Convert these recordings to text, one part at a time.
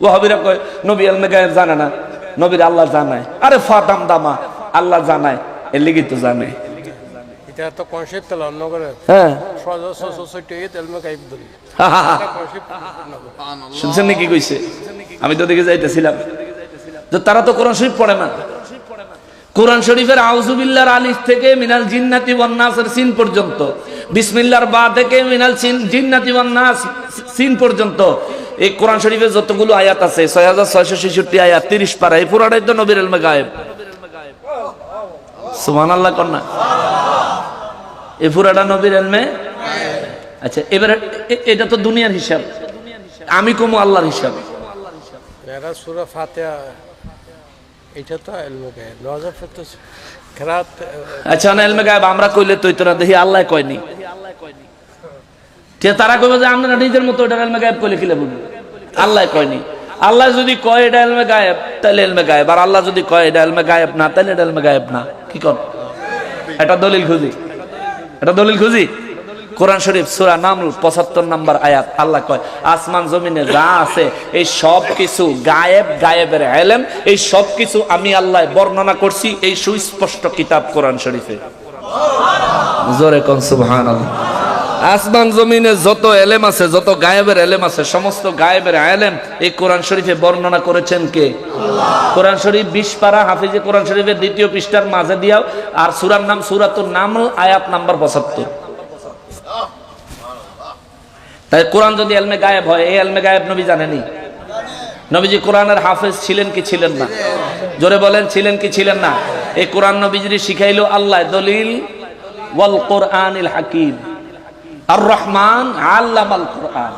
ওহাবিরা কয় নবী এলমে গায়েব জানে না। নবীর আল্লাহ জানায়। আরে ফাদাম দামা আল্লাহ জানায় এর লিগি তো জানে। এটা তো কনসেপ্ট হলো নগরে হ্যাঁ। শুনছেন নাকি কইছে আমি তো দেখে যাইতেছিলাম যে তারা তো কোরআন শরীফ পড়ে না কোরআন শরীফের আউজুবিল্লার আলিফ থেকে মিনাল জিন্নাতি ওয়ান্নাসের সিন পর্যন্ত বিসমিল্লার বা থেকে মিনাল সিন জিন্নাতি ওয়ান্নাস সিন পর্যন্ত এই কোরআন শরীফের যতগুলো আয়াত আছে ছয় হাজার ছয়শো ছেষট্টি আয়াত তিরিশ পারা এই পুরাটাই তো নবীর এলমে গায়েব। সুমান আল্লাহ কন্যা এই পুরাটা নবীর এলমে আচ্ছা এবারে এটা তো দুনিয়ার হিসাব। আমি কমু আল্লাহর হিসাব। সুরা ফাতেহা এটা তো এলমে গাইব নজর তো আচ্ছা না এলমে গায়েব আমরা কইলে তুই তোরা দেখি আল্লাহ কয়নি। তারা কইবে যে আমরা নিজের মতো এটা এলমে গায়েব কইলে কিলে বলব আল্লাহ কয়নি। আল্লাহ যদি কয় এটা এলমে গায়েব, তাহলে এলমে গায়েব। আর আল্লাহ যদি কয় এটা এলমে গায়েব না, তাহলে এটা এলমে গায়েব না। কি কর? এটা দলিল খুঁজি। এটা দলিল খুঁজি? কোরআন শরীফ, সূরা নামল পঁচাত্তর নাম্বার আয়াত, আল্লাহ কয়, আসমান, জমিনে যা আছে, এই সব কিছু গায়েব, গায়েবের এলেম এই সব কিছু আমি আল্লাহ বর্ণনা করছি, এই সুস্পষ্ট কিতাব কোরআন শরীফে। জোরে কোন, সুবহানাল্লাহ। আসমান জমিনে যত এলেম আছে যত গায়েবের এলেম আছে সমস্ত গায়েবের এলেম এই কোরআন শরীফে বর্ণনা করেছেন কে? কোরআন শরীফ বিশ পারা হাফিজে কোরআন শরীফের দ্বিতীয় পৃষ্ঠার মাঝে দিয়াও আর সুরার নাম সুরাতুর নাম আয়াত নাম্বার পঁচাত্তর। তাই কোরআন যদি এলমে গায়েব হয় এই এলমে গায়েব নবী জানেনি নবীজি কোরআনের হাফেজ ছিলেন কি ছিলেন না? জোরে বলেন ছিলেন কি ছিলেন না? এই কোরআন নবীজি শিখাইল আল্লাহ দলিল ওয়াল কোরআনিল হাকিম। আর রহমান আল্লামাল কোরআন।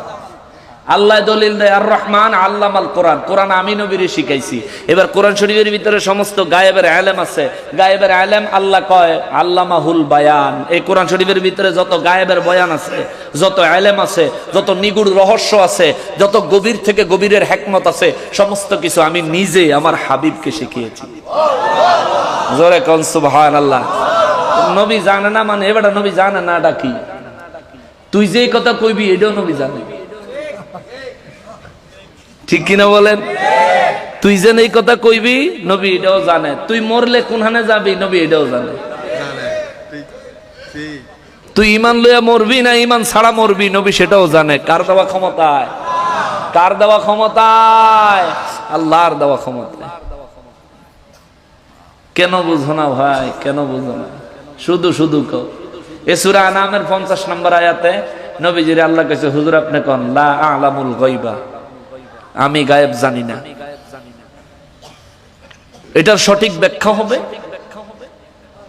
আল্লাহ দলিল দেয় আর রহমান আল্লামাল কোরআন। কোরআন আমি নবীরে শিখাইছি। এবার কোরআন শরীফের ভিতরে সমস্ত গায়েবের আলেম আছে। গায়েবের আলেম আল্লাহ কয়, আল্লামাহুল বায়ান। এই কোরআন শরীফের ভিতরে যত গায়েবের বয়ান আছে, যত আলেম আছে, যত নিগুড় রহস্য আছে, যত গভীর থেকে গভীরের হেকমত আছে, সমস্ত কিছু আমি নিজে আমার হাবিবকে শিখিয়েছি। জোরে কন সুবহান আল্লাহ নবী জানে না মানে এবার নবী জানে না ডাকি তুই যে কথা কইবি, এটাও নবী জানে। ঠিক কিনা বলেন? তুই যেন এই কথা কইবি, নবী এটাও জানে। তুই মরলে কোনখানে যাবি, নবী এটাও জানে। তুই ইমান লইয়া মরবি না ইমান ছাড়া মরবি, নবী সেটাও জানে। কার দেওয়া ক্ষমতায়? কার দেওয়া ক্ষমতায়? আল্লাহর দেওয়া ক্ষমতায়। কেন বুঝো না ভাই? কেন বুঝো না? শুধু শুধু কও। এ সূরা আনামের 50 নম্বর আয়াতে নবীজির আল্লাহ কাছে, হুজুর, আপনি কোন? লা আলামুল গায়বা। আমি গায়েব জানি না। এটার সঠিক ব্যাখ্যা হবে?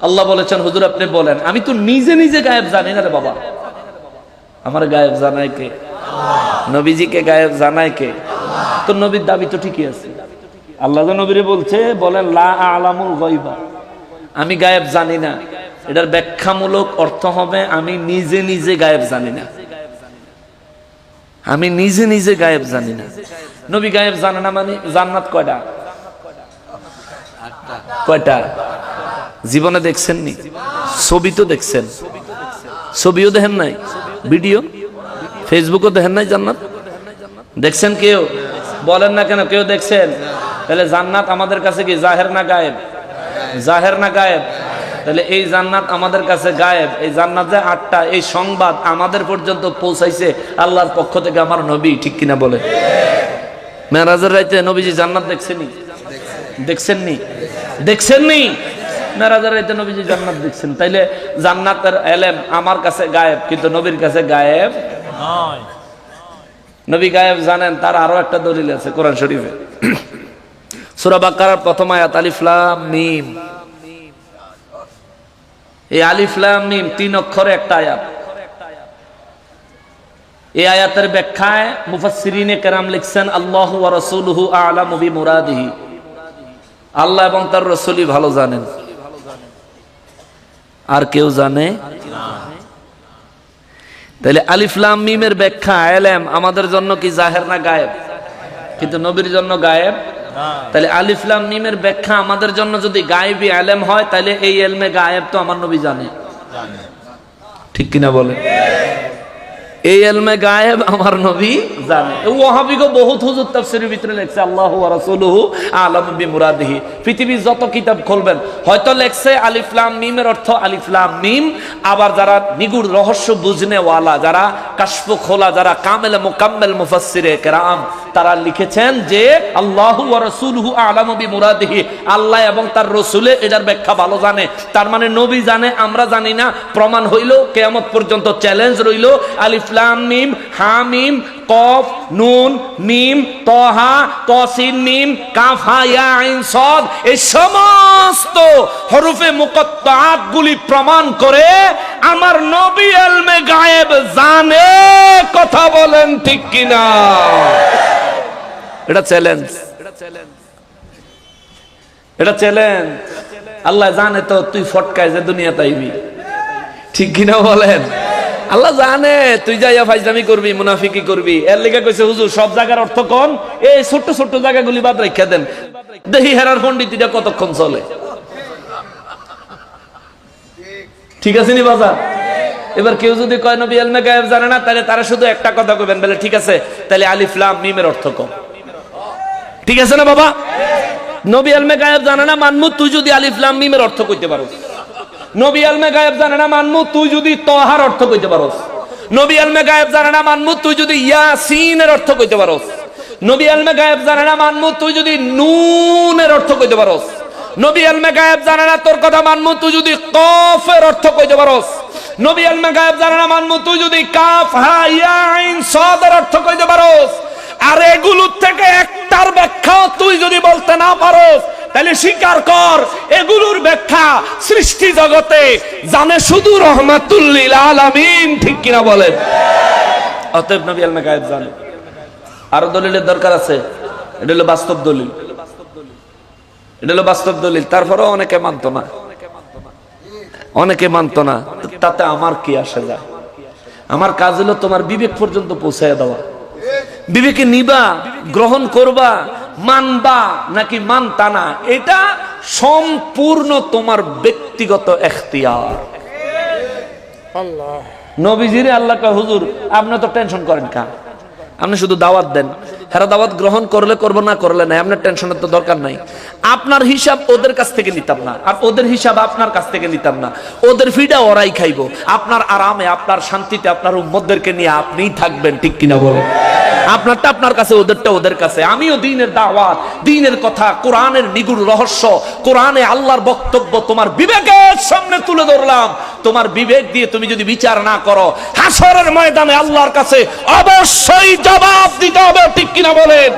আল্লাহ বলেছেন, হুজুর, আপনি বলেন। আমি তো নিজে নিজে গায়েব জানি না রে বাবা। আমার গায়েব জানায় কে? নবীজিকে গায়েব জানায় কে? তো নবীর দাবি তো ঠিকই আছে। আল্লাহ নবীরে বলছে, বলেন, লা আলামুল গায়বা। আমি গায়েব জানি না। এটার ব্যাখ্যামূলক অর্থ হবে, আমি নিজে নিজে গায়েব জানি না। আমি নিজে নিজে গায়েব জানি না। নবী গায়েব জানে না মানে জান্নাত কয়টা? কয়টা? জীবনে দেখছেন নি? ছবি তো দেখছেন। ছবিও দেখেন নাই? ভিডিও? ফেসবুকও দেখেন নাই জান্নাত? দেখছেন কেউ? বলেন না কেন? কেউ দেখছেন? তাহলে জান্নাত আমাদের কাছে কি? জাহের না গায়েব? জাহের না গায়েব? তাহলে এই জান্নাত আমাদের কাছে গায়েব। এই জান্নাত যে আটটা, এই সংবাদ আমাদের পর্যন্ত পৌঁছাইছে আল্লাহর পক্ষ থেকে আমার নবী, ঠিক কিনা বলে? মেরাজের রাইতে নবীজি জান্নাত দেখছেনি? দেখছেননি? দেখছেননি? মেরাজের রাইতে নবীজি জান্নাত দেখছেন। তাইলে জান্নাতের এলেম আমার কাছে গায়েব, কিন্তু নবীর কাছে গায়েব নবী গায়েব জানেন, তার আরও একটা দলিল আছে কোরআন শরীফে। সূরা বাকারার প্রথম আয়াত আলিফ লাম মিম। এই আলিফ, লাম, মিম তিন অক্ষরে একটা আয়াত। এই আয়াতের ব্যাখ্যায় মুফাসসিরিনে কেরাম লিখছেন, আল্লাহ ওয়া রাসূলুহু আ'লামু বিমুরাদিহি। আল্লাহ এবং তার রাসূলই ভালো জানেন। আর কেউ জানে? তাহলে আলিফ, লাম, মিমের ব্যাখ্যা, এলেম আমাদের জন্য কি জাহের না গায়েব? কিন্তু নবীর জন্য গায়েব? তাহলে আলিফ লাম মিমের ব্যাখ্যা আমাদের জন্য যদি গায়েবী এলেম হয় তাহলে এই এলমে গায়েব তো আমার নবী জানে। ঠিক কিনা বলে? এই এলমে গায়েব আমার নবী জানে। ওয়াহাবিগো বহুত হুজুর তাফসীরের ভিতরে লেখছে আল্লাহু ওয়া রাসূলুহু আলাম বিমুরাদিহি। পৃথিবীর যত কিতাব খুলবেন হয়তো লেখছে আলিফ লাম মিমের অর্থ আলিফ লাম মিম আবার যারা নিগুড় রহস্য বুঝনে ওয়ালা যারা কাশফ খোলা যারা কামেল মুকাম্মেল মুফাসসিরে কেরাম তারা লিখেছেন যে, আল্লাহু রাসূলুহু আলাম বিমুরাদিহি। আল্লাহ এবং তার রসুলে এটার ব্যাখ্যা ভালো জানে। তার মানে নবী জানে, আমরা জানি না। প্রমাণ হইল, কেয়ামত পর্যন্ত চ্যালেঞ্জ রইল। আলিফ, লাম, মিম, হা কফ, নুন, মিম, তহা, তসিন, মিম, কাফ আইন, সদ, এই সমস্ত হরফে মুকত্তাত গুলি প্রমাণ করে আমার নবী আলমে গায়েব জানে কথা বলেন ঠিক কিনা। এটা চ্যালেঞ্জ এটা চ্যালেঞ্জ আল্লাহ জানে তো তুই ফটকায় যে দুনিয়া তাইবি ঠিক কিনা বলেন? আল্লাহ জানে, তুই যাইয়া ফাইজলামি করবি, মুনাফিকি করবি। এর লেগে কইছে, হুজুর, সব জায়গার অর্থ কোন? এই ছোট্ট ছোট্ট জায়গাগুলি বাদ রেখে দেন। দেখি হেরার পন্ডিতিটা কতক্ষণ চলে? ঠিক আছে নি বাজার? এবার কেউ যদি কয়, নবী আলমে গায়েব জানে না, তাহলে তারা শুধু একটা কথা কইবেন, বলে, ঠিক আছে, তাহলে আলিফ লাম, মিমের অর্থ কম ঠিক আছে না বাবা? নবী আলমে গায়েব জানে না মানমু তুই যদি আলিফ লাম মিমের অর্থ কইতে পারো নবী আলমে গায়েব জানে না মানমু তুই যদি তহার অর্থ কইতে পারোস। নবী আলমে গায়েব জানে না মানমু তুই যদি ইয়াসিনের অর্থ কইতে পারোস। নবী আলমে গায়েব জানে না মানমু তুই যদি নুনের অর্থ কইতে পারোস। নবী আলমে গায়েব জানে না, তোর কথা মানমু তুই যদি কফের অর্থ কইতে পারোস। নবী আলমে গায়েব জানে না মানমু তুই যদি কাফ, হা, ইয়া, আইন, সদের অর্থ কইতে পারোস। আর এগুলোর থেকে একটার ব্যাখ্যা তুই যদি বলতে না পারোস, তাহলে স্বীকার কর, এগুলোর ব্যাখ্যা সৃষ্টি জগতে জানে শুধু রহমাতুল্লিল আলামিন, ঠিক কিনা বলেন? অতএব নবী আলমে গায়েব জানে। আরও দলিলের দরকার আছে। এটা হলো বাস্তব দলিল। এটা হলো বাস্তব দলিল। তারপরেও অনেকে মানতো না। অনেকে মানতো না। তাতে আমার কি আসে যায়? আমার কাজ হলো তোমার বিবেক পর্যন্ত পৌঁছায় দেওয়া। বিবেকে নিবা গ্রহণ করবা মানবা নাকি মানতা না এটা সম্পূর্ণ তোমার ব্যক্তিগত এখতিয়ার। আল্লাহ। নবীজিরে আল্লাহ হুজুর আপনি তো টেনশন করেন কা? আপনি শুধু দাওয়াত দেন। হেরা দাওয়াত গ্রহণ করলে করব না করলে নাই আপনার টেনশনের তো দরকার নাই। আপনার হিসাব ওদের কাছ থেকে নিতাম না আর ওদের হিসাব আপনার কাছ থেকে নিতাম না। ওদের ফিডা ওরাই খাইবো। আপনার আরামে আপনার শান্তিতে আপনার উম্মতদেরকে নিয়ে আপনিই থাকবেন ঠিক কিনা বলেন? আপনারটা আপনার কাছে, ওদেরটা ওদের কাছে। আমিও দিনের দাওয়াত, দিনের কথা, কোরআনের নিগুড় রহস্য, কোরআনে আল্লাহর বক্তব্য তোমার বিবেকের সামনে তুলে ধরলাম। তোমার বিবেক দিয়ে তুমি যদি বিচার না করো, হাসরের ময়দানে আল্লাহর কাছে অবশ্যই জবাব দিতে হবে, ঠিক কিনা বলেন?